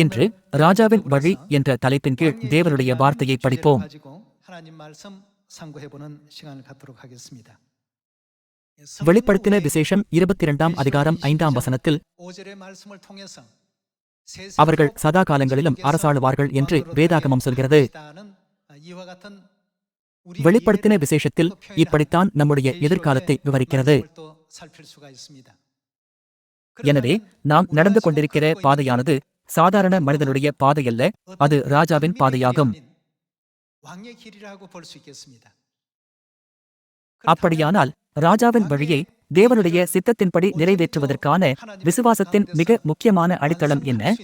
இன்று ராஜாவின் வழி என்ற தலைப்பின் கீழ் தேவருடைய வார்த்தையை படிப்போம். வெளிப்படுத்தின விசேஷம் இருபத்தி இரண்டாம் அதிகாரம் ஐந்தாம் வசனத்தில் அவர்கள் சதா காலங்களிலும் அரசாளுவார்கள் என்று வேதாகமம் சொல்கிறது. வெளிப்படுத்தின விசேஷத்தில் இப்படித்தான் நம்முடைய எதிர்காலத்தை விவரிக்கிறது. எனவே நாம் நடந்து கொண்டிருக்கிற பாதையானது சாதாரண மனிதனுடைய பாதையல்ல அது ராஜாவின் பாதையாகும். அப்படியானால் ராஜாவின் வழியை தேவனுடைய சித்தத்தின்படி நிறைவேற்றுவதற்கான விசுவாசத்தின் மிக முக்கியமான அடித்தளம் என்ன?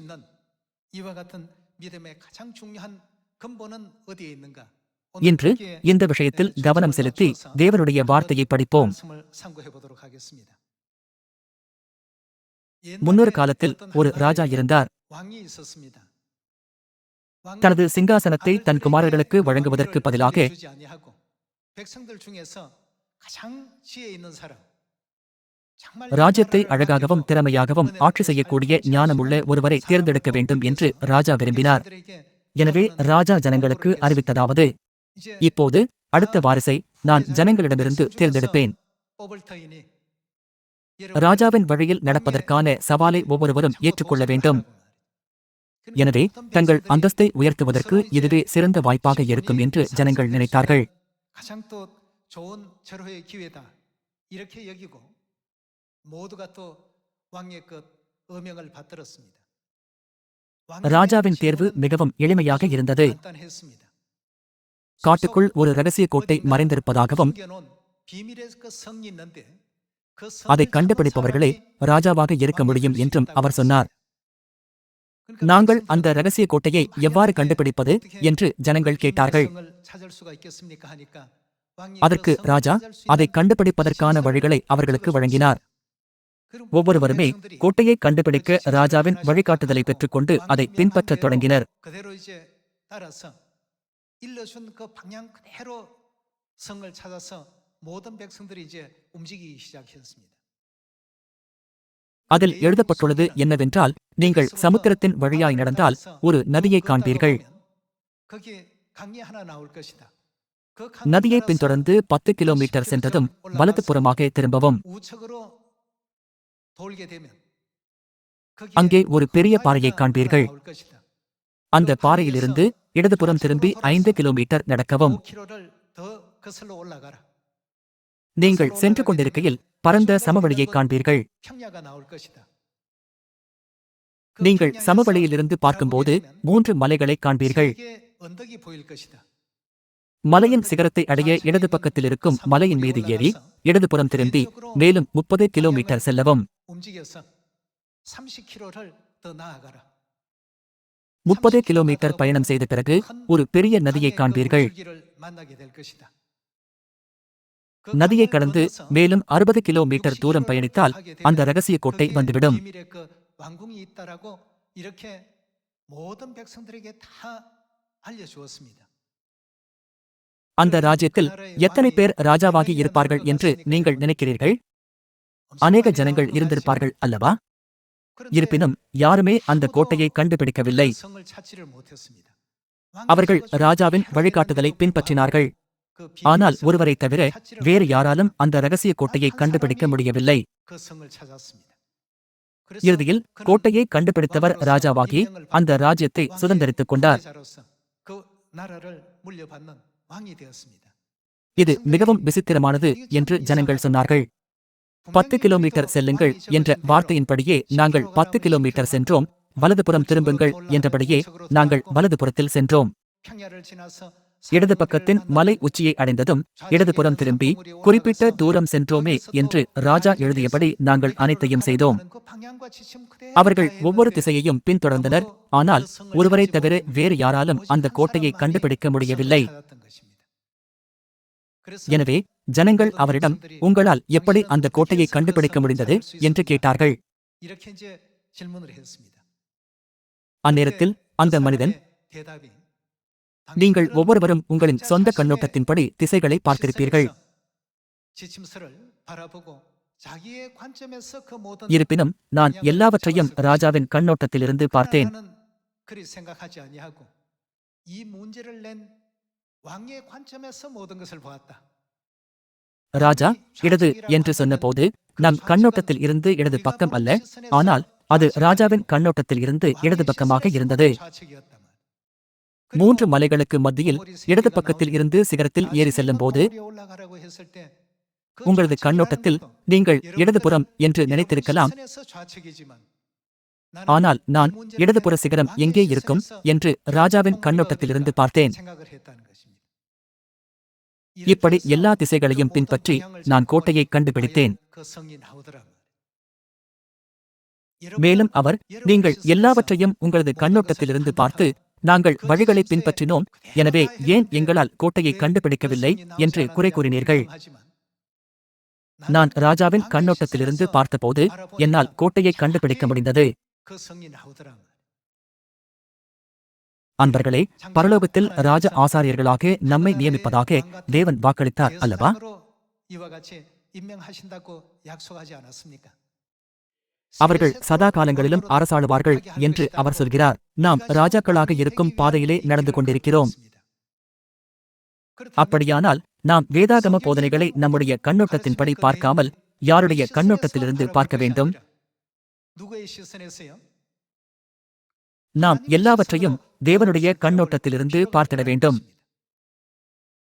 இன்று இந்த விஷயத்தில் கவனம் செலுத்தி தேவனுடைய வார்த்தையை படிப்போம். முன்னொரு காலத்தில் ஒரு ராஜா இருந்தார். தனது சிங்காசனத்தை தன் குமாரர்களுக்கு வழங்குவதற்கு பதிலாக ராஜ்யத்தை அழகாகவும் திறமையாகவும் ஆட்சி செய்யக்கூடிய ஞானமுள்ள ஒருவரை தேர்ந்தெடுக்க வேண்டும் என்று ராஜா விரும்பினார். எனவே ராஜா ஜனங்களுக்கு அறிவித்ததாவது இப்போது அடுத்த வாரிசை நான் ஜனங்களிடமிருந்து தேர்ந்தெடுப்பேன். ராஜாவின் வழியில் நடப்பதற்கான சவாலை ஒவ்வொருவரும் ஏற்றுக்கொள்ள வேண்டும். எனவே தங்கள் அந்தஸ்தை உயர்த்துவதற்கு இதுவே சிறந்த வாய்ப்பாக இருக்கும் என்று ஜனங்கள் நினைத்தார்கள். ராஜாவின் தேர்வு மிகவும் எளிமையாக இருந்தது. காட்டுக்குள் ஒரு ரகசிய கோட்டை மறைந்திருப்பதாகவும் அதை 성을 கண்டுபிடிப்பவர்களே 잡은 ராஜாவாக 사람이 இருக்க முடியும் 왕이 என்றும் 되실 அவர் 있다고 சொன்னார் 그러니까 நாங்கள் 백성들은 அந்த ரகசிய கோட்டையை எவ்வாறு கண்டுபிடிப்பது என்று ஜனங்கள் கேட்டார்கள் 성을 찾을 수가 있겠습니까 하니까 왕이 அதற்கு 그 성을 ராஜா 찾을 수 அதை 있는 கண்டுபிடிப்பதற்கான வழிகளை அவர்களுக்கு வழங்கினார் 그럼 ஒவ்வொருவருமே 백성들이 கோட்டையை கண்டுபிடிக்க ராஜாவின் வழிகாட்டுதலை பெற்றுக்கொண்டு அதை பின்பற்றத் தொடங்கினர் 그대로 이제 따라서 일러준 그 방향 그대로 성을 찾아서 모든 백성들이 이제 움직이기 시작했습니다. அதில் எழுதப்பட்டுள்ளது என்னவென்றால் நீங்கள் சமுத்திரத்தின் வழியாய் நடந்தால் ஒரு நதியை காண்பீர்கள் 거기에 강이 하나 나올 것이다. 그 நதியை 따라서 பின்தொடர்ந்து பத்து கிலோமீட்டர் சென்றதும் வலது புறமாக திரும்பவும் 우측으로 돌게 되면 거기에 அங்கே ஒரு பெரிய 강이 பாறையை 하나 காண்பீர்கள் 나올 것이다. அந்த பாறையிலிருந்து இடதுபுறம் திரும்பி ஐந்து கிலோமீட்டர் நடக்கவும் நீங்கள் சென்று கொண்டிருக்கையில் பரந்த சமவெளியை காண்பீர்கள். நீங்கள் சமவெளியிலிருந்து பார்க்கும்போது மூன்று மலைகளை காண்பீர்கள். மலையின் சிகரத்தை அடைய இடது பக்கத்தில் இருக்கும் மலையின் மீது ஏறி இடதுபுறம் திரும்பி மேலும் முப்பது கிலோமீட்டர் செல்லவும். முப்பது கிலோமீட்டர் பயணம் செய்த பிறகு ஒரு பெரிய நதியை காண்பீர்கள். நதியை கடந்து மேலும் அறுபது கிலோமீட்டர் தூரம் பயணித்தால் அந்த ரகசிய கோட்டை வந்துவிடும். அந்த ராஜ்யத்தில் எத்தனை பேர் ராஜாவாகி இருப்பார்கள் என்று நீங்கள் நினைக்கிறீர்கள்? அநேக ஜனங்கள் இருந்திருப்பார்கள் அல்லவா? இருப்பினும் யாருமே அந்த கோட்டையை கண்டுபிடிக்கவில்லை. அவர்கள் ராஜாவின் வழிகாட்டுதலை பின்பற்றினார்கள். ஆனால் ஒருவரை தவிர வேறு யாராலும் அந்த ரகசிய கோட்டையை கண்டுபிடிக்க முடியவில்லை. இறுதியில் கோட்டையை கண்டுபிடித்தவர் ராஜாவாகி அந்த ராஜ்யத்தை சுதந்திரித்துக் கொண்டார். இது மிகவும் விசித்திரமானது என்று ஜனங்கள் சொன்னார்கள். பத்து கிலோமீட்டர் செல்லுங்கள் என்ற வார்த்தையின்படியே நாங்கள் பத்து கிலோமீட்டர் சென்றோம். வலதுபுறம் திரும்புங்கள் என்றபடியே நாங்கள் வலதுபுறத்தில் சென்றோம். இடது பக்கத்தின் மலை உச்சியை அடைந்ததும் இடதுபுறம் திரும்பி குறிப்பிட்ட தூரம் சென்றோமே என்று ராஜா எழுதியபடி நாங்கள் அனைத்தையும் செய்தோம். அவர்கள் ஒவ்வொரு திசையையும் பின்தொடர்ந்தனர். ஆனால் ஒருவரை தவிர வேறு யாராலும் அந்த கோட்டையை கண்டுபிடிக்க முடியவில்லை. எனவே ஜனங்கள் அவரிடம் உங்களால் எப்படி அந்த கோட்டையை கண்டுபிடிக்க முடிந்தது? என்று கேட்டார்கள். அந்நேரத்தில் அந்த மனிதன் நீங்கள் ஒவ்வொருவரும் உங்களின் சொந்த கண்ணோட்டத்தின்படி திசைகளை பார்த்திருப்பீர்கள் இருப்பினும் நான் எல்லாவற்றையும் ராஜாவின் கண்ணோட்டத்திலிருந்து பார்த்தேன் ராஜா இடது என்று சொன்னபோது நம் கண்ணோட்டத்தில் இருந்து இடது பக்கம் அல்ல ஆனால் அது ராஜாவின் கண்ணோட்டத்தில் இருந்து இடது பக்கமாக இருந்தது மூன்று மலைகளுக்கு மத்தியில் இடது பக்கத்தில் இருந்து சிகரத்தில் ஏறி செல்லும் போது உங்களது கண்ணோட்டத்தில் நீங்கள் இடதுபுறம் என்று நினைத்திருக்கலாம். ஆனால் நான் இடதுபுற சிகரம் எங்கே இருக்கும் என்று ராஜாவின் கண்ணோட்டத்திலிருந்து பார்த்தேன். இப்படி எல்லா திசைகளையும் பின்பற்றி நான் கோட்டையை கண்டுபிடித்தேன். மேலும் அவர் நீங்கள் எல்லாவற்றையும் உங்களது கண்ணோட்டத்திலிருந்து பார்த்து நாங்கள் வழிகளை பின்பற்றினோம். எனவே ஏன் எங்களால் கோட்டையை கண்டுபிடிக்கவில்லை என்று குறை கூறினீர்கள்? நான் ராஜாவின் கண்ணோட்டத்திலிருந்து பார்த்தபோது என்னால் கோட்டையை கண்டுபிடிக்க முடிந்தது. அன்பர்களே பரலோகத்தில் ராஜ ஆசாரியர்களாக நம்மை நியமிப்பதாக தேவன் வாக்களித்தார் அல்லவா? அவர்கள் சதா காலங்களிலும் அரசாளுவார்கள் என்று அவர் சொல்கிறார். நாம் ராஜாக்களாக இருக்கும் பாதையிலே நடந்து கொண்டிருக்கிறோம். அப்படியானால் நாம் வேதாகம போதனைகளை நம்முடைய கண்ணோட்டத்தின்படி பார்க்காமல் யாருடைய கண்ணோட்டத்திலிருந்து பார்க்க வேண்டும்? நாம் எல்லாவற்றையும் தேவனுடைய கண்ணோட்டத்திலிருந்து பார்த்திட வேண்டும்.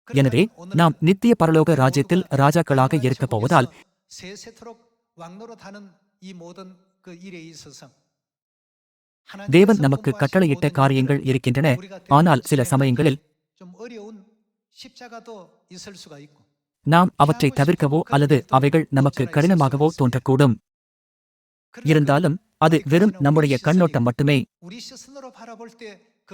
எனவே நாம் நித்திய பரலோக ராஜ்யத்தில் ராஜாக்களாக இருக்கப் போவதால் தேவன் நமக்கு கட்டளையிட்ட காரியங்கள் இருக்கின்றன ஆனால் சில சமயங்களில் நாம் அவற்றை தவிர்க்கவோ அல்லது அவைகள் நமக்கு கடினமாகவோ தோன்றக்கூடும் இருந்தாலும் அது வெறும் நம்முடைய கண்ணோட்டம் மட்டுமே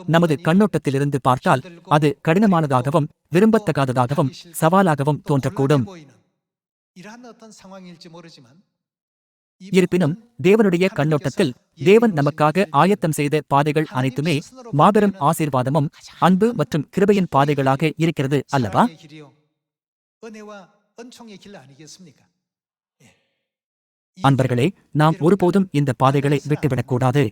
நமது கண்ணோட்டத்திலிருந்து பார்த்தால் அது கடினமானதாகவும் விரும்பத்தகாததாகவும் சவாலாகவும் தோன்றக்கூடும் இருப்பினும் தேவனுடைய கண்ணோட்டத்தில் தேவன் நமக்காக ஆயத்தம் செய்த பாதைகள் அனைத்துமே மாபெரும் ஆசீர்வாதமும் அன்பு மற்றும் கிருபையின் பாதைகளாக இருக்கிறது அல்லவா? அன்பர்களே நாம் ஒருபோதும் இந்த பாதைகளை விட்டுவிடக்கூடாது.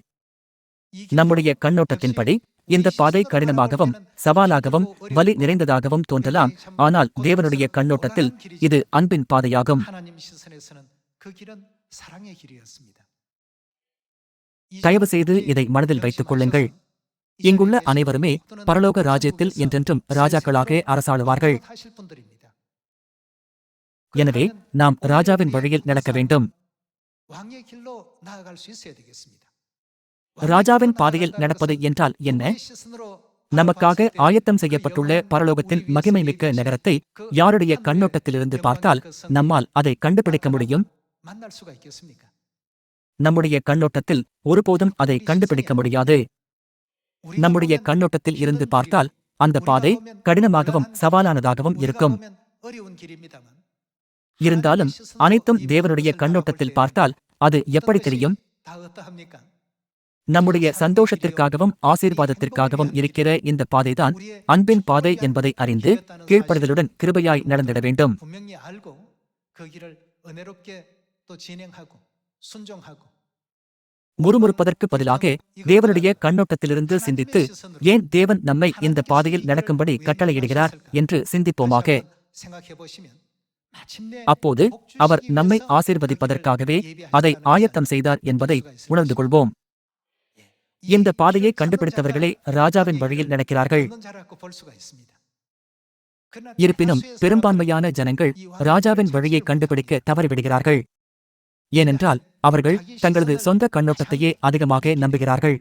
நம்முடைய கண்ணோட்டத்தின்படி இந்த பாதை கடினமாகவும் சவாலாகவும் வலி நிறைந்ததாகவும் தோன்றலாம். ஆனால் தேவனுடைய கண்ணோட்டத்தில் இது அன்பின் பாதையாகும். தயவு செய்து இதை மனதில் வைத்துக் கொள்ளுங்கள் இங்குள்ள அனைவருமே பரலோக ராஜ்யத்தில் என்றென்றும் ராஜாக்களாக அரசாளுவார்கள். எனவே நாம் ராஜாவின் வழியில் நடக்க வேண்டும். ராஜாவின் பாதையில் நடப்பது என்றால் என்ன? நமக்காக ஆயத்தம் செய்யப்பட்டுள்ள பரலோகத்தின் மகிமை மிக்க நகரத்தை யாருடைய கண்ணோட்டத்திலிருந்து பார்த்தால் நம்மால் அதை கண்டுபிடிக்க முடியும்? நம்முடைய கண்ணோட்டத்தில் ஒருபோதும் அதை கண்டுபிடிக்க முடியாது. நம்முடைய கண்ணோட்டத்தில் இருந்து பார்த்தால் அந்த பாதை கடினமாகவும் சவாலானதாகவும் இருக்கும். இருந்தாலும் அனைத்தும் தேவனுடைய கண்ணோட்டத்தில் பார்த்தால் அது எப்படி தெரியும்? நம்முடைய சந்தோஷத்திற்காகவும் ஆசீர்வாதத்திற்காகவும் இருக்கிற இந்த பாதைதான் அன்பின் பாதை என்பதை அறிந்து கீழ்ப்படுதலுடன் கிருபையாய் நடந்திட வேண்டும். முறுமுறுப்பதற்கு பதிலாக தேவனுடைய கண்ணோட்டத்திலிருந்து சிந்தித்து ஏன் தேவன் நம்மை இந்த பாதையில் நடக்கும்படி கட்டளையிடுகிறார் என்று சிந்திப்போமாக. அப்போது அவர் நம்மை ஆசீர்வதிப்பதற்காகவே அதை ஆயத்தம் செய்தார் என்பதை உணர்ந்து கொள்வோம். இந்த பாதையை கண்டுபிடித்தவர்களே ராஜாவின் வழியில் நடக்கிறார்கள் இருப்பினும் பெரும்பான்மையான ஜனங்கள் ராஜாவின் வழியை கண்டுபிடிக்க தவறிவிடுகிறார்கள். ஏனென்றால் அவர்கள் தங்களது சொந்த கண்ணோட்டத்தையே அதிகமாக நம்புகிறார்கள்.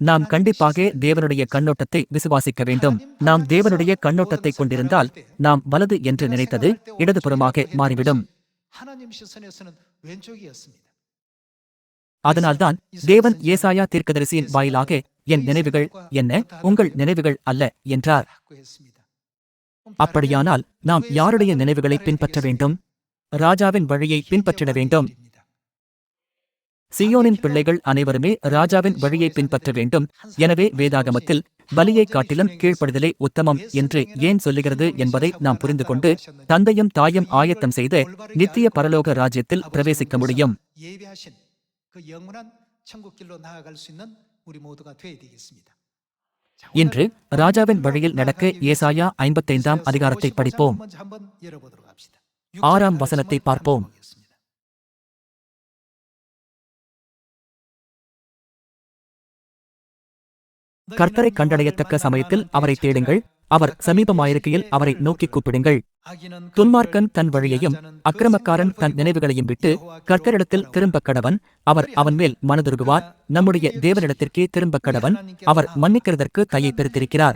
நாம் கண்டிப்பாக தேவனுடைய கண்ணோட்டத்தை விசுவாசிக்க வேண்டும். நாம் தேவனுடைய கண்ணோட்டத்தை கொண்டிருந்தால் நாம் வலது என்று நினைத்தது இடதுபுறமாக மாறிவிடும். அதனால்தான் தேவன் ஏசாயா தீர்க்கதரிசியின் வாயிலாக என் நினைவுகள் என்ன? உங்கள் நினைவுகள் அல்ல என்றார். அப்படியானால் நாம் யாருடைய நினைவுகளை பின்பற்ற வேண்டும்? ராஜாவின் வழியை பின்பற்றிட வேண்டும். சியோனின் பிள்ளைகள் அனைவருமே ராஜாவின் வழியை பின்பற்ற வேண்டும். எனவே வேதாகமத்தில் பலியை காட்டிலும் கீழ்ப்படுதலே உத்தமம் என்று ஏன் சொல்லுகிறது என்பதை நாம் புரிந்து கொண்டு தந்தையும் தாயும் ஆயத்தம் செய்து நித்திய பரலோக ராஜ்யத்தில் பிரவேசிக்க முடியும். இன்று ராஜாவின் வழியில் நடக்க ஏசாயா ஐம்பத்தைந்தாம் அதிகாரத்தை படிப்போம். ஆறாம் வசனத்தை பார்ப்போம். கர்த்தரை கண்டடையத்தக்க சமயத்தில் அவரை தேடுங்கள். அவர் சமீபமாயிருக்கையில் அவரை நோக்கி கூப்பிடுங்கள். துன்மார்க்கன் தன் வழியையும் அக்கிரமக்காரன் தன் நினைவுகளையும் விட்டு கர்த்தரிடத்தில் திரும்பக் கடவன். அவர் அவன் மேல் மனதுருகுவார். நம்முடைய தேவனிடத்திற்கே திரும்பக் கடவன். அவர் மன்னிக்கிறதற்கு கையை பெருத்திருக்கிறார்.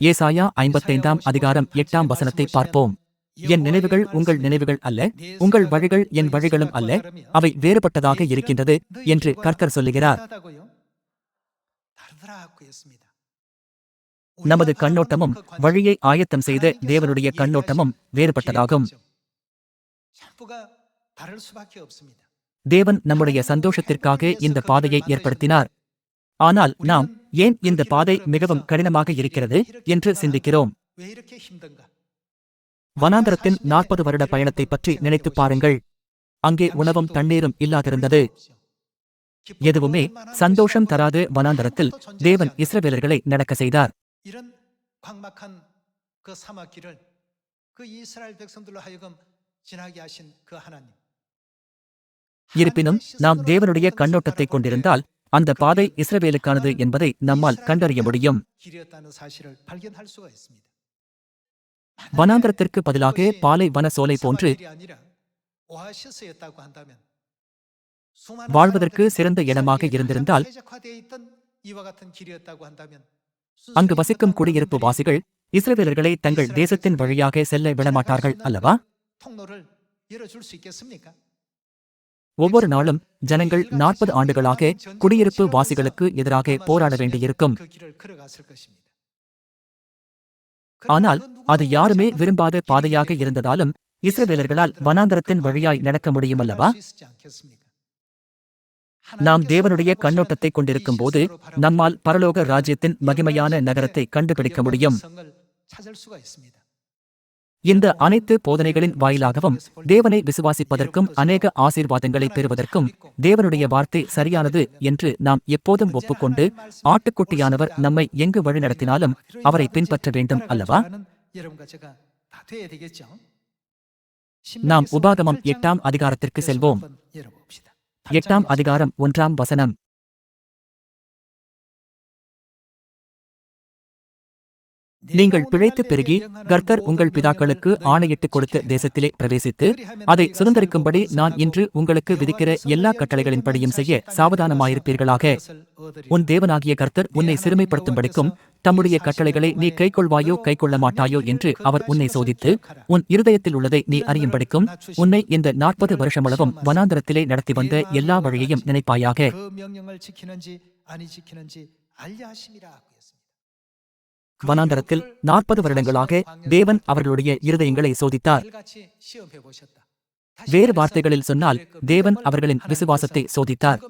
ஏசாயா ஐம்பத்தைந்தாம் அதிகாரம் எட்டாம் வசனத்தை பார்ப்போம். என் நினைவுகள் உங்கள் நினைவுகள் அல்ல. உங்கள் வழிகள் என் வழிகளும் அல்ல. அவை வேறுபட்டதாக இருக்கின்றது என்று கர்த்தர் சொல்லுகிறார். நமது கண்ணோட்டமும் வழியை ஆயத்தம் செய்த தேவனுடைய கண்ணோட்டமும் வேறுபட்டதாகும் தேவன் நம்முடைய சந்தோஷத்திற்காக இந்த பாதையை ஏற்படுத்தினார் ஆனால் நாம் ஏன் இந்த பாதை மிகவும் கடினமாக இருக்கிறது என்று சிந்திக்கிறோம் வனாந்தரத்தின் நாற்பது வருட பயணத்தை பற்றி நினைத்துப் பாருங்கள் அங்கே உணவும் தண்ணீரும் இல்லாதிருந்தது எதுவுமே சந்தோஷம் தராது வனாந்தரத்தில் தேவன் இஸ்ரவேலர்களை நடக்க செய்தார். இருப்பினும் நாம் தேவனுடைய கண்ணோட்டத்தை கொண்டிருந்தால் அந்த பாதை இஸ்ரவேலுக்கானது என்பதை நம்மால் கண்டறிய முடியும். வனாந்தரத்திற்கு பதிலாக பாலை வன சோலை போன்று வாழ்வதற்கு சிறந்த இடமாக இருந்திருந்தால் அங்கு வசிக்கும் குடியிருப்பு வாசிகள் இஸ்ரேலர்களை தங்கள் தேசத்தின் வழியாக செல்ல விடமாட்டார்கள் அல்லவா? ஒவ்வொரு நாளும் ஜனங்கள் நாற்பது ஆண்டுகளாக குடியிருப்பு வாசிகளுக்கு எதிராக போராட வேண்டியிருக்கும். ஆனால் அது யாருமே விரும்பாத பாதையாக இருந்ததாலும் இஸ்ரேலர்களால் வனாந்தரத்தின் வழியாய் நடக்க முடியும் அல்லவா? நாம் தேவனுடைய கண்ணோட்டத்தை கொண்டிருக்கும் போது நம்மால் பரலோக ராஜ்யத்தின் மகிமையான நகரத்தை கண்டுபிடிக்க முடியும். இந்த அனைத்து போதனைகளின் வாயிலாகவும் தேவனை விசுவாசிப்பதற்கும் அநேக ஆசீர்வாதங்களை பெறுவதற்கும் தேவனுடைய வார்த்தை சரியானது என்று நாம் எப்போதும் ஒப்புக்கொண்டு ஆட்டுக்குட்டியானவர் நம்மை எங்கு வழிநடத்தினாலும் அவரை பின்பற்ற வேண்டும் அல்லவா? நாம் உபாகமம் எட்டாம் அதிகாரத்திற்கு செல்வோம். எட்டாம் அதிகாரம் ஒன்றாம் வசனம். நீங்கள் பிழைத்து பெருகி கர்த்தர் உங்கள் பிதாக்களுக்கு ஆணையிட்டு கொடுத்த தேசத்திலே பிரவேசித்து அதை சுதந்திரிக்கும்படி நான் இன்று உங்களுக்கு விதிக்கிற எல்லா கட்டளைகளின்படியும் செய்ய சாவதானமாயிருப்பீர்களாக. உன் தேவனாகிய கர்த்தர் உன்னை சிறுமைப்படுத்தும்படிக்கும் தம்முடைய கட்டளைகளை நீ கைக்கொள்வாயோ கைக்கொள்ள மாட்டாயோ என்று அவர் உன்னை சோதித்து உன் இருதயத்தில் உள்ளதை நீ அறியும்படிக்கும் உன்னை இந்த நாற்பது வருஷமளவும் வனாந்தரத்திலே நடத்தி வந்த எல்லா வழியையும் நினைப்பாயாக. வனாந்தரத்தில் நாற்பது வருடங்களாக தேவன் அவர்களுடைய இருதயங்களை சோதித்தார். வேறு வார்த்தைகளில் சொன்னால் தேவன் அவர்களின் விசுவாசத்தை சோதித்தார்.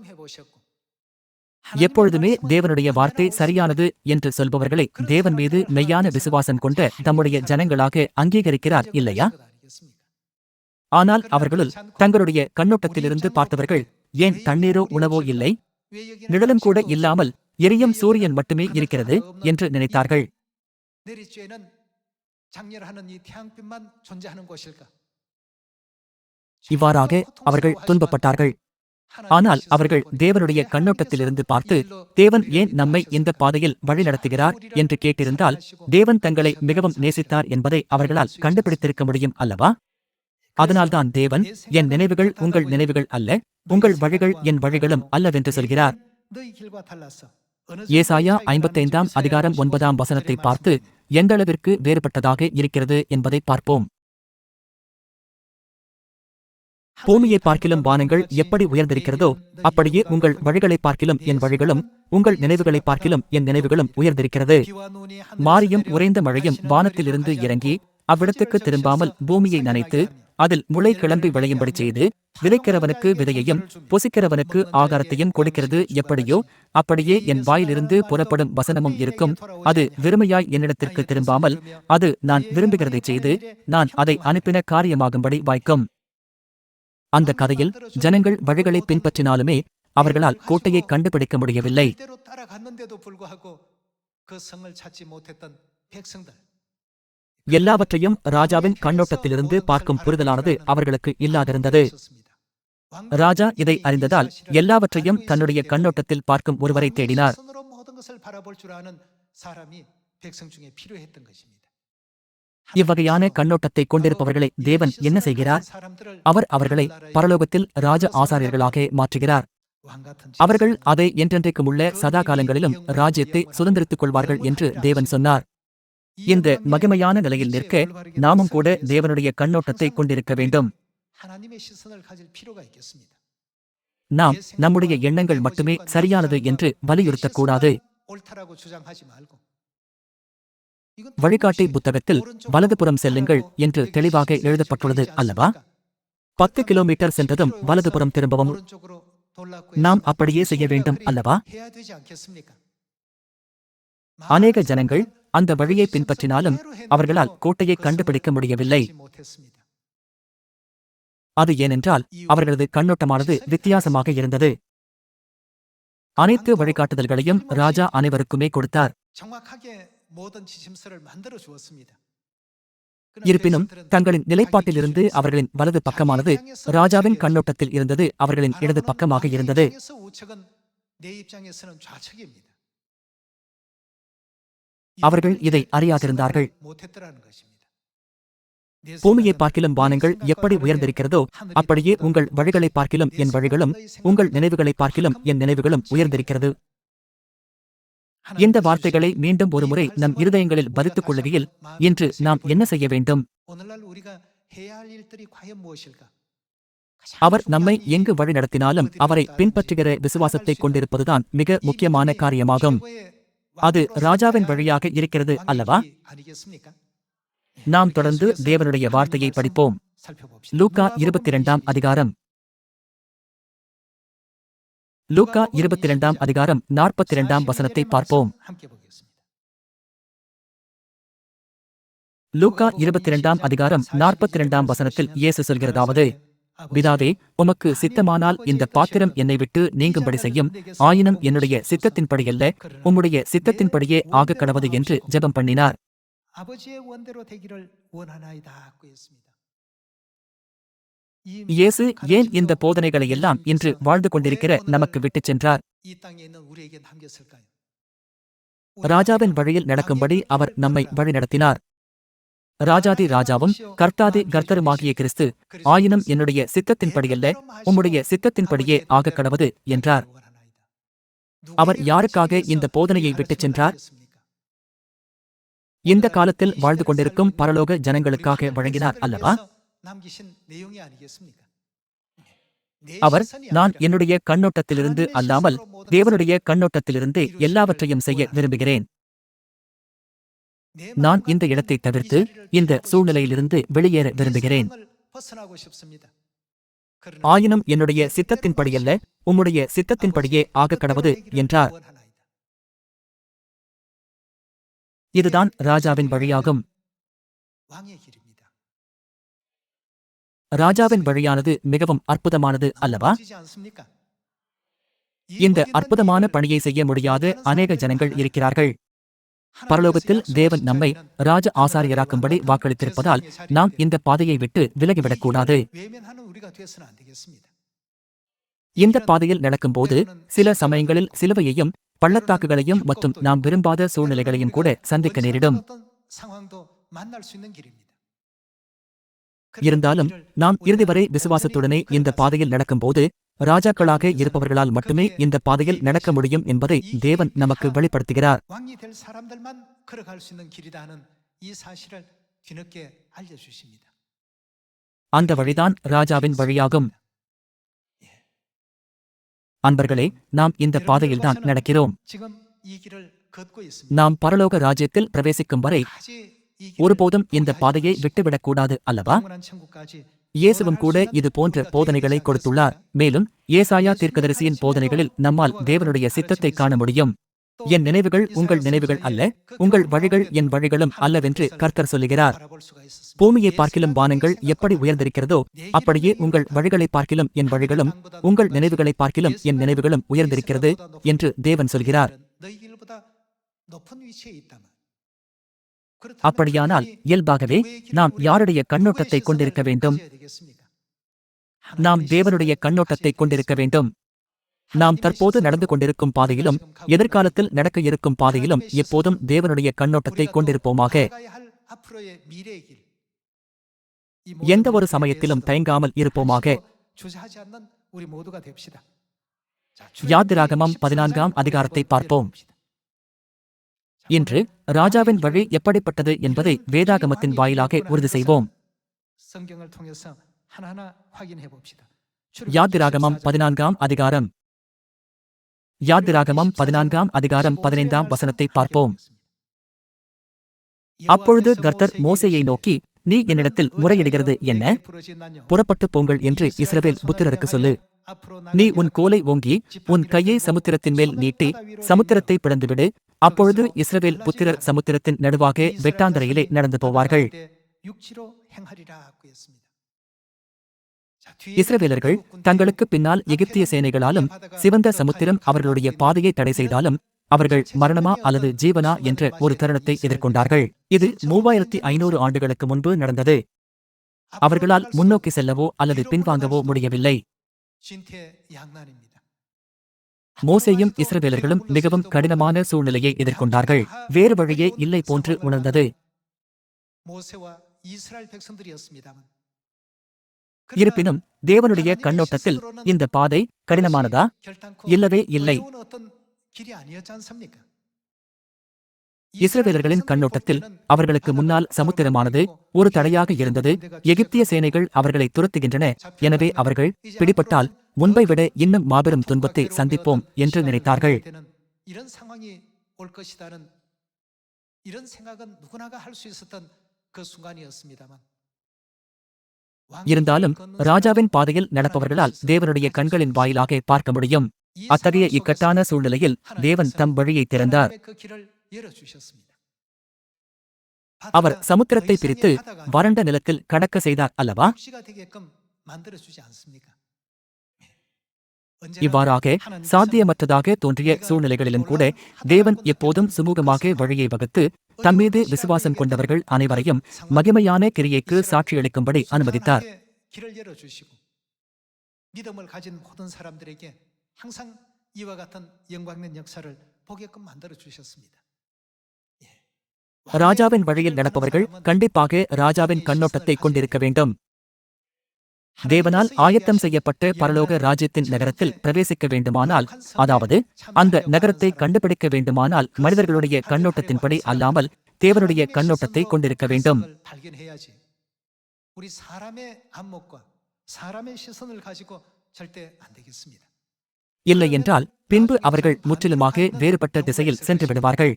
எப்பொழுதுமே தேவனுடைய வார்த்தை சரியானது என்று சொல்பவர்களை தேவன் மீது மெய்யான விசுவாசம் கொண்ட தம்முடைய ஜனங்களாக அங்கீகரிக்கிறார் இல்லையா? ஆனால் அவர்களுள் தங்களுடைய கண்ணோட்டத்திலிருந்து பார்த்தவர்கள் ஏன் தண்ணீரோ உணவோ இல்லை? நிழலும் கூட இல்லாமல் எரியும் சூரியன் மட்டுமே இருக்கிறது? என்று நினைத்தார்கள். இவ்வாறாக அவர்கள் துன்பப்பட்டார்கள் ஆனால் அவர்கள் தேவனுடைய கண்ணோட்டத்திலிருந்து பார்த்து தேவன் ஏன் நம்மை இந்த பாதையில் வழிநடத்துகிறார் என்று கேட்டிருந்தால் தேவன் தங்களை மிகவும் நேசித்தார் என்பதை அவர்களால் கண்டுபிடித்திருக்க முடியும் அல்லவா? அதனால்தான் தேவன் என் நினைவுகள் உங்கள் நினைவுகள் அல்ல உங்கள் வழிகள் என் வழிகளும் அல்லவென்று சொல்கிறார். ஏசாயா ஐம்பத்தைந்தாம் அதிகாரம் ஒன்பதாம் வசனத்தை பார்த்து எந்தளவிற்கு வேறுபட்டதாக இருக்கிறது என்பதை பார்ப்போம். பூமியை பார்க்கிலும் வானங்கள் எப்படி உயர்ந்திருக்கிறதோ அப்படியே உங்கள் வழிகளை பார்க்கிலும் என் வழிகளும் உங்கள் நினைவுகளை பார்க்கிலும் என் நினைவுகளும் உயர்ந்திருக்கிறது. மாரியும் உறைந்த மழையும் வானத்திலிருந்து இறங்கி அவ்விடத்துக்கு திரும்பாமல் பூமியை நனைத்து அதில் முளை கிளம்பி விளையும்படி செய்து விதைக்கிறவனுக்கு விதையையும் பொசிக்கிறவனுக்கு ஆகாரத்தையும் கொடுக்கிறது எப்படியோ அப்படியே என் வாயிலிருந்து புறப்படும் வசனமும் இருக்கும். அது வெறுமையாய் என்னிடத்திற்கு திரும்பாமல் அது நான் விரும்புகிறதை செய்து நான் அதை அனுப்பின காரியமாகும்படி வாய்க்கும். அந்த கதையில் ஜனங்கள் வழிகளை பின்பற்றினாலுமே அவர்களால் கோட்டையை கண்டுபிடிக்க முடியவில்லை. எல்லாவற்றையும் ராஜாவின் கண்ணோட்டத்திலிருந்து பார்க்கும் புரிதலானது அவர்களுக்கு இல்லாதிருந்தது. ராஜா இதை அறிந்ததால் எல்லாவற்றையும் தன்னுடைய கண்ணோட்டத்தில் பார்க்கும் ஒருவரை தேடினார். இவ்வகையான கண்ணோட்டத்தை கொண்டிருப்பவர்களை தேவன் என்ன செய்கிறார்? அவர் அவர்களை பரலோகத்தில் ராஜ ஆசாரியர்களாக மாற்றுகிறார். அவர்கள் அதை என்றென்றைக்கும் உள்ள சதா காலங்களிலும் ராஜ்யத்தை சுதந்திரித்துக் கொள்வார்கள் என்று தேவன் சொன்னார். இந்த மகிமையான நிலையில் நிற்க நாமும் கூட தேவனுடைய கண்ணோட்டத்தை கொண்டிருக்க வேண்டும். நாம் நம்முடைய எண்ணங்கள் மட்டுமே சரியானது என்று வலியுறுத்தக்கூடாது. வழிகாட்டி புத்தகத்தில் வலதுபுறம் செல்லுங்கள் என்று தெளிவாக எழுதப்பட்டுள்ளது அல்லவா? பத்து கிலோமீட்டர் சென்றதும் வலதுபுறம் திரும்பவும் நாம் அப்படியே செய்ய வேண்டும் அல்லவா? அநேக ஜனங்கள் அந்த வழியை பின்பற்றினாலும் அவர்களால் கோட்டையை கண்டுபிடிக்க முடியவில்லை. அது ஏனென்றால் அவர்களது கண்ணோட்டமானது வித்தியாசமாக இருந்தது. அனைத்து வழிகாட்டுதல்களையும் ராஜா அனைவருக்குமே கொடுத்தார். இருப்பினும் தங்களின் நிலைப்பாட்டிலிருந்து அவர்களின் வலது பக்கமானது ராஜாவின் கண்ணோட்டத்தில் இருந்தது அவர்களின் இடது பக்கமாக இருந்தது. அவர்கள் இதை அறியாதிருந்தார்கள். பூமியை பார்க்கிலும் வானங்கள் எப்படி உயர்ந்திருக்கிறதோ அப்படியே உங்கள் வழிகளை பார்க்கிலும் என் வழிகளும் உங்கள் நினைவுகளை பார்க்கிலும் என் நினைவுகளும் உயர்ந்திருக்கிறது. இந்த வார்த்தைகளை மீண்டும் ஒருமுறை நம் இருதயங்களில் பதித்துக் கொள்ளுகையில் இன்று நாம் என்ன செய்ய வேண்டும்? அவர் நம்மை எங்கு வழி நடத்தினாலும் அவரை பின்பற்றுகிற விசுவாசத்தை கொண்டிருப்பதுதான் மிக முக்கியமான காரியமாகும். அது ராஜாவின் வழியாக இருக்கிறது அல்லவா? நாம் தொடர்ந்து தேவனுடைய வார்த்தையை படிப்போம். லூக்கா இருபத்தி இரண்டாம் அதிகாரம். லூக்கா இருபத்தி இரண்டாம் அதிகாரம் நாற்பத்தி இரண்டாம் வசனத்தை பார்ப்போம். லூக்கா இருபத்தி இரண்டாம் அதிகாரம் நாற்பத்தி இரண்டாம் வசனத்தில் இயேசு சொல்கிறதாவது பிதாவே உமக்கு சித்தமானால் இந்த பாத்திரம் என்னை விட்டு நீங்கும்படி செய்யும். ஆயினும் என்னுடைய சித்தத்தின்படியல்ல உம்முடைய சித்தத்தின்படியே ஆக கடவது என்று ஜெபம் பண்ணினார். இயேசு ஏன் இந்த போதனைகளை எல்லாம் இன்று வாழ்ந்து கொண்டிருக்கிற நமக்கு விட்டுச் சென்றார்? ராஜாவின் வழியில் நடக்கும்படி அவர் நம்மை வழிநடத்தினார். ராஜாதி ராஜாவும் கர்த்தாதி கர்த்தருமாகிய கிறிஸ்து ஆயினும் என்னுடைய சித்தத்தின்படியல்ல உம்முடைய சித்தத்தின்படியே ஆகக் கடவது என்றார். அவர் யாருக்காக இந்த போதனையை விட்டுச் சென்றார்? இந்த காலத்தில் வாழ்ந்து கொண்டிருக்கும் பரலோக ஜனங்களுக்காக வழங்கினார் அல்லவா? அவர் நான் என்னுடைய கண்ணோட்டத்திலிருந்து அல்லாமல் தேவனுடைய கண்ணோட்டத்திலிருந்தே எல்லாவற்றையும் செய்ய விரும்புகிறேன். நான் இந்த இடத்தை தவிர்த்து இந்த சூழ்நிலையிலிருந்து வெளியேற விரும்புகிறேன். ஆயினும் என்னுடைய சித்தத்தின்படியல்ல உம்முடைய சித்தத்தின்படியே ஆகக் கடவது என்றார். இதுதான் ராஜாவின் வழியாகும். ராஜாவின் வழியானது மிகவும் அற்புதமானது அல்லவா? இந்த அற்புதமான பணியை செய்ய முடியாத. அநேக ஜனங்கள் இருக்கிறார்கள். பரலோகத்தில் தேவன் நம்மை ராஜ ஆசாரியராக்கும்படி வாக்களித்திருப்பதால் நாம் இந்த பாதையை விட்டு விலகிவிடக்கூடாது. இந்த பாதையில் நடக்கும்போது சில சமயங்களில் சிலுவையையும் பள்ளத்தாக்குகளையும் மற்றும் நாம் விரும்பாத சூழ்நிலைகளையும் கூட சந்திக்க நேரிடும். இருந்தாலும் நாம் இறுதி வரை விசுவாசத்துடனே இந்த பாதையில் நடக்கும்போது ராஜாக்களாக இருப்பவர்களால் மட்டுமே இந்த பாதையில் நடக்க முடியும் என்பதை தேவன் நமக்கு வெளிப்படுத்துகிறார். அந்த வழிதான் ராஜாவின் வழியாகும். அன்பர்களே நாம் இந்த பாதையில்தான் நடக்கிறோம். நாம் பரலோக ராஜ்யத்தில் பிரவேசிக்கும் வரை ஒருபோதும் இந்த பாதையை விட்டுவிடக்கூடாது அல்லவா? இயேசுவும் கூட இது போன்ற போதனைகளை கொடுத்துள்ளார். மேலும் ஏசாயா தீர்க்கதரிசியின் போதனைகளில் நம்மால் தேவனுடைய சித்தத்தை காண முடியும். என் நினைவுகள் உங்கள் நினைவுகள் அல்ல உங்கள் வழிகள் என் வழிகளும் அல்லவென்று கர்த்தர் சொல்லுகிறார். பூமியை பார்க்கிலும் வானங்கள் எப்படி உயர்ந்திருக்கிறதோ அப்படியே உங்கள் வழிகளை பார்க்கிலும் என் வழிகளும் உங்கள் நினைவுகளை பார்க்கிலும் என் நினைவுகளும் உயர்ந்திருக்கிறது என்று தேவன் சொல்கிறார். அப்படியானால் இயல்பாகவே நாம் யாருடைய கண்ணோட்டத்தை கொண்டிருக்க வேண்டும்? நாம் தேவனுடைய கண்ணோட்டத்தை கொண்டிருக்க வேண்டும். நாம் தற்போது நடந்து கொண்டிருக்கும் பாதையிலும் எதிர்காலத்தில் நடக்க இருக்கும் பாதையிலும் எப்போதும் தேவனுடைய கண்ணோட்டத்தை கொண்டிருப்போமாக. எந்த ஒரு சமயத்திலும் தயங்காமல் இருப்போமாக. யாத்திராகமம் பதினான்காம் அதிகாரத்தை பார்ப்போம். இன்று ராஜாவின் வழி எப்படிப்பட்டது என்பதை வேதாகமத்தின் வாயிலாக உறுதி செய்வோம். யாத்திராகமம் பதினான்காம் அதிகாரம். யாத்திராகமம் பதினான்காம் அதிகாரம் பதினைந்தாம் வசனத்தை பார்ப்போம். அப்பொழுது கர்த்தர் மோசையை நோக்கி நீ என்னிடத்தில் முறையிடுகிறது என்ன? புறப்பட்டு போங்கள் என்று இஸ்ரவேல் புத்திரருக்கு சொல்லு. நீ உன் கோலை ஓங்கி உன் கையை சமுத்திரத்தின் மேல் நீட்டி சமுத்திரத்தை பிளந்துவிடு. அப்பொழுது இஸ்ரவேல் புத்திரர் சமுத்திரத்தின் நடுவாக வெட்டாந்தரையிலே நடந்து போவார்கள். இஸ்ரவேலர்கள் தங்களுக்கு பின்னால் எகிப்திய சேனைகளாலும் சிவந்த சமுத்திரம் அவர்களுடைய பாதையை தடை செய்தாலும் அவர்கள் மரணமா அல்லது ஜீவனா என்ற ஒரு தருணத்தை எதிர்கொண்டார்கள். இது மூவாயிரத்தி ஐநூறு ஆண்டுகளுக்கு முன்பு நடந்தது. அவர்களால் முன்னோக்கி செல்லவோ அல்லது பின்வாங்கவோ முடியவில்லை. மோசேயும் இஸ்ரவேலர்களும் மிகவும் கடினமான சூழ்நிலையை எதிர்கொண்டார்கள். வேறு வழியே இல்லை போன்று உணர்ந்தது. இருப்பினும் தேவனுடைய கண்ணோட்டத்தில் இந்த பாதை கடினமானதா? இல்லவே இல்லை. இஸ்ரவேலர்களின் கண்ணோட்டத்தில் அவர்களுக்கு முன்னால் சமுத்திரமானது ஒரு தடையாக இருந்தது. எகிப்திய சேனைகள் அவர்களை துரத்துகின்றன. எனவே அவர்கள் பிடிபட்டால் முன்பை விட இன்னும் மாபெரும் துன்பத்தை சந்திப்போம் என்று நினைத்தார்கள். இருந்தாலும் ராஜாவின் பாதையில் நடப்பவர்களால் தேவனுடைய கண்களின் வாயிலாக பார்க்க முடியும். அத்தகைய இக்கட்டான சூழ்நிலையில் தேவன் தம் வழியை திறந்தார். அவர் சமுத்திரத்தை பிரித்து வறண்ட நிலத்தில் கடக்க செய்தார் அல்லவா? இவ்வாறாக சாத்தியமற்றதாக தோன்றிய சூழ்நிலைகளிலும் கூட தேவன் எப்போதும் சுமூகமாக வழியை வகுத்து தம்மீது விசுவாசம் கொண்டவர்கள் அனைவரையும் மகிமையான கிரியைக்கு சாட்சியளிக்கும்படி அனுமதித்தார். ராஜாவின் வழியில் நடப்பவர்கள் கண்டிப்பாக ராஜாவின் கண்ணோட்டத்தை கொண்டிருக்க வேண்டும். தேவனால் ஆயத்தம் செய்யப்பட்டு பரலோக ராஜ்யத்தின் நகரத்தில் பிரவேசிக்க வேண்டுமானால் அதாவது அந்த நகரத்தை கண்டுபிடிக்க வேண்டுமானால் மனிதர்களுடைய கண்ணோட்டத்தின்படி அல்லாமல் தேவனுடைய கண்ணோட்டத்தை கொண்டிருக்க வேண்டும். இல்லை என்றால் பின்பு அவர்கள் முற்றிலுமாக வேறுபட்ட திசையில் சென்று விடுவார்கள்.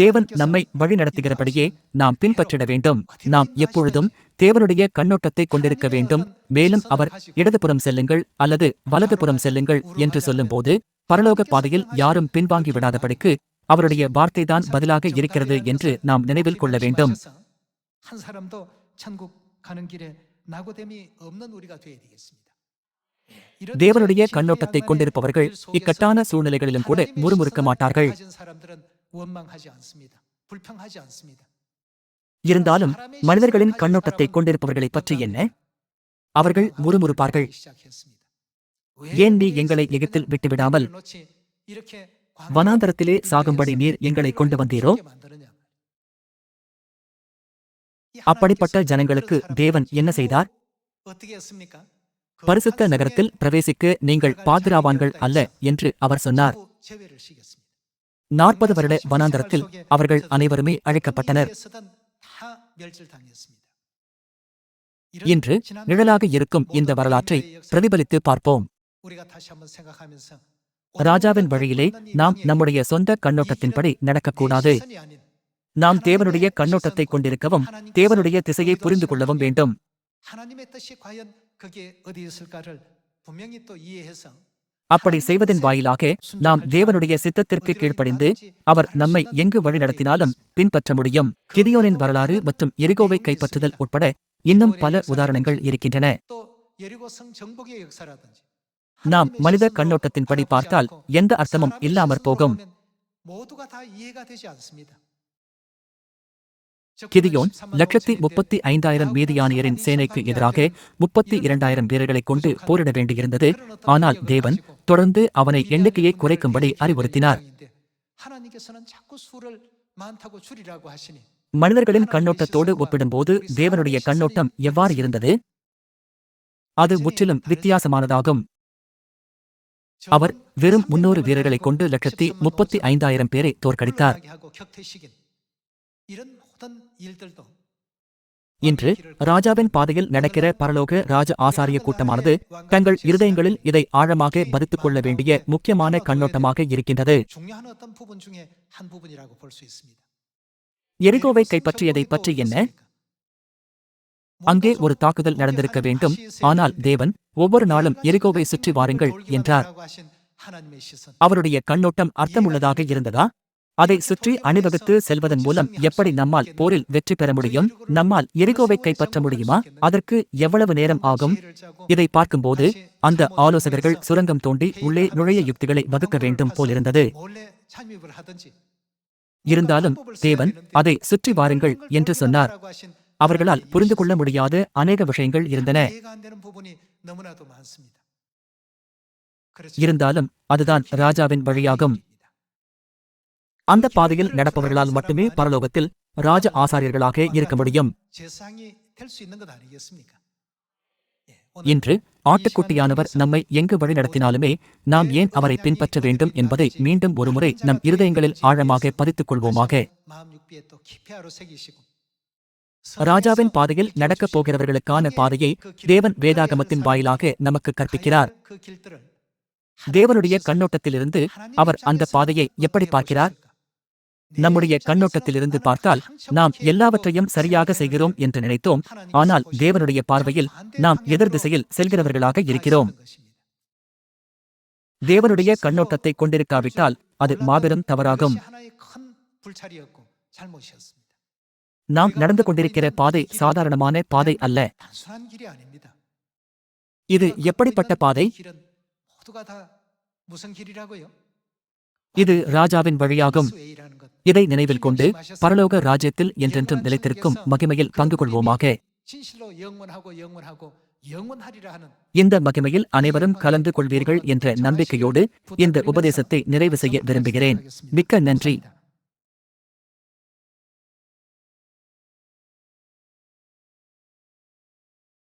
தேவன் நம்மை வழிநடத்துகிறபடியே நாம் பின்பற்றிட வேண்டும். நாம் எப்பொழுதும் தேவனுடைய கண்ணோட்டத்தை கொண்டிருக்க வேண்டும். மேலும் அவர் இடதுபுறம் செல்லுங்கள் அல்லது வலதுபுறம் செல்லுங்கள் என்று சொல்லும்போது பரலோக பாதையில் யாரும் பின்வாங்கி விடாதபடிக்கு அவருடைய வார்த்தைதான் பதிலாக இருக்கிறது என்று நாம் நினைவில் கொள்ள வேண்டும். தேவனுடைய கண்ணோட்டத்தை கொண்டிருப்பவர்கள் இக்கட்டான சூழ்நிலைகளிலும் கூட முறுமுறுக்க மாட்டார்கள். இருந்தாலும் மனிதர்களின் கண்ணோட்டத்தை கொண்டிருப்பவர்களைப் பற்றி என்ன? அவர்கள் முறுமுறுப்பார்கள். ஏன் நீ எங்களை எகிப்தில் விட்டுவிடாமல் வனாந்தரத்திலே சாகும்படி நீர் எங்களை கொண்டு வந்தீரோ? அப்படிப்பட்ட ஜனங்களுக்கு தேவன் என்ன செய்தார்? பரிசுத்த நகரத்தில் பிரவேசிக்க நீங்கள் பாதுராவான்கள் அல்ல என்று அவர் சொன்னார். நாற்பது வருட வனாந்தரத்தில் அவர்கள் அனைவருமே அழைக்கப்பட்டனர். இன்று நிழலாக இருக்கும் இந்த வரலாற்றை பிரதிபலித்து பார்ப்போம். ராஜாவின் வழியிலே நாம் நம்முடைய சொந்த கண்ணோட்டத்தின்படி நடக்கக்கூடாது. நாம் தேவனுடைய கண்ணோட்டத்தை கொண்டிருக்கவும் தேவனுடைய திசையை புரிந்து கொள்ளவும் வேண்டும். அப்படி செய்வதன் வாயிலாக நாம் தேவனுடைய சித்தத்திற்கு கீழ்ப்படிந்து அவர் நம்மை எங்கு வழிநடத்தினாலும் பின்பற்ற முடியும். கிதியோனின் வரலாறு மற்றும் எரிகோவை கைப்பற்றுதல் உட்பட இன்னும் பல உதாரணங்கள் இருக்கின்றன. நாம் மனித கண்ணோட்டத்தின்படி பார்த்தால் எந்த அர்த்தமும் இல்லாமற் போகும். கிதியோன் லட்சத்தி முப்பத்தி ஐந்தாயிரம் மீதியானியரின் சேனைக்கு எதிராக முப்பத்தி இரண்டாயிரம் வீரர்களை கொண்டு போரிட வேண்டியிருந்தது. ஆனால் தேவன் தொடர்ந்து அவனை எண்ணிக்கையை குறைக்கும்படி அறிவுறுத்தினார். மனிதர்களின் கண்ணோட்டத்தோடு ஒப்பிடும்போது தேவனுடைய கண்ணோட்டம் எவ்வாறு இருந்தது? அது முற்றிலும் வித்தியாசமானதாகும். அவர் வெறும் முன்னூறு வீரர்களை கொண்டு லட்சத்தி முப்பத்தி ஐந்தாயிரம் பேரை தோற்கடித்தார். இன்று ராஜாவின் பாதையில் நடக்கிற பரலோக ராஜ ஆசாரிய கூட்டமானது தங்கள் இருதயங்களில் இதை ஆழமாக பதித்துக் கொள்ள வேண்டிய முக்கியமான கண்ணோட்டமாக இருக்கின்றது. எரிகோவை கைப்பற்றியதை பற்றி என்ன? அங்கே ஒரு தாக்குதல் நடந்திருக்க வேண்டும். ஆனால் தேவன் ஒவ்வொரு நாளும் எரிகோவை சுற்றி வாருங்கள் என்றார். அவருடைய கண்ணோட்டம் அர்த்தமுள்ளதாக இருந்ததா? அதை சுற்றி அணிவகுத்து செல்வதன் மூலம் எப்படி நம்மால் போரில் வெற்றி பெற முடியும்? நம்மால் எரிகோவை கைப்பற்ற முடியுமா? அதற்கு எவ்வளவு நேரம் ஆகும்? இதை பார்க்கும்போது அந்த ஆலோசகர்கள் சுரங்கம் தோண்டி உள்ளே நுழைய யுக்திகளை வகுக்க வேண்டும் போலிருந்தது இருந்தாலும் தேவன் அதை சுற்றி வாருங்கள் என்று சொன்னார். அவர்களால் புரிந்து கொள்ள முடியாத அநேக விஷயங்கள் இருந்தன. இருந்தாலும் அதுதான் ராஜாவின் வழியாகும். அந்த பாதையில் நடப்பவர்களால் மட்டுமே பரலோகத்தில் ராஜ ஆசாரியர்களாக இருக்க முடியும். இன்று ஆட்டுக்குட்டியானவர் நம்மை எங்கு வழி நடத்தினாலுமே நாம் ஏன் அவரை பின்பற்ற வேண்டும் என்பதை மீண்டும் ஒருமுறை நம் இருதயங்களில் ஆழமாக பதித்துக் கொள்வோமாக. ராஜாவின் பாதையில் நடக்கப் போகிறவர்களுக்கான பாதையை தேவன் வேதாகமத்தின் வாயிலாக நமக்கு கற்பிக்கிறார். தேவனுடைய கண்ணோட்டத்திலிருந்து அவர் அந்த பாதையை எப்படி பார்க்கிறார்? நம்முடைய கண்ணோட்டத்திலிருந்து பார்த்தால் நாம் எல்லாவற்றையும் சரியாக செய்கிறோம் என்று நினைத்தோம். ஆனால் தேவனுடைய பார்வையில் நாம் எதிர் திசையில் செல்கிறவர்களாக இருக்கிறோம். தேவனுடைய கண்ணோட்டத்தை கொண்டிருக்காவிட்டால் அது மாபெரும் தவறாகும். நாம் நடந்து கொண்டிருக்கிற பாதை சாதாரணமான பாதை அல்ல. இது எப்படிப்பட்ட பாதை? இது ராஜாவின் வழியாகும். இதை நினைவில் கொண்டு பரலோக ராஜ்யத்தில் என்றென்றும் நிலைத்திருக்கும் மகிமையில் பங்கு கொள்வோமாக இந்த மகிமையில் அனைவரும் கலந்து கொள்வீர்கள் என்ற நம்பிக்கையோடு இந்த உபதேசத்தை நிறைவு செய்ய விரும்புகிறேன். மிக்க நன்றி.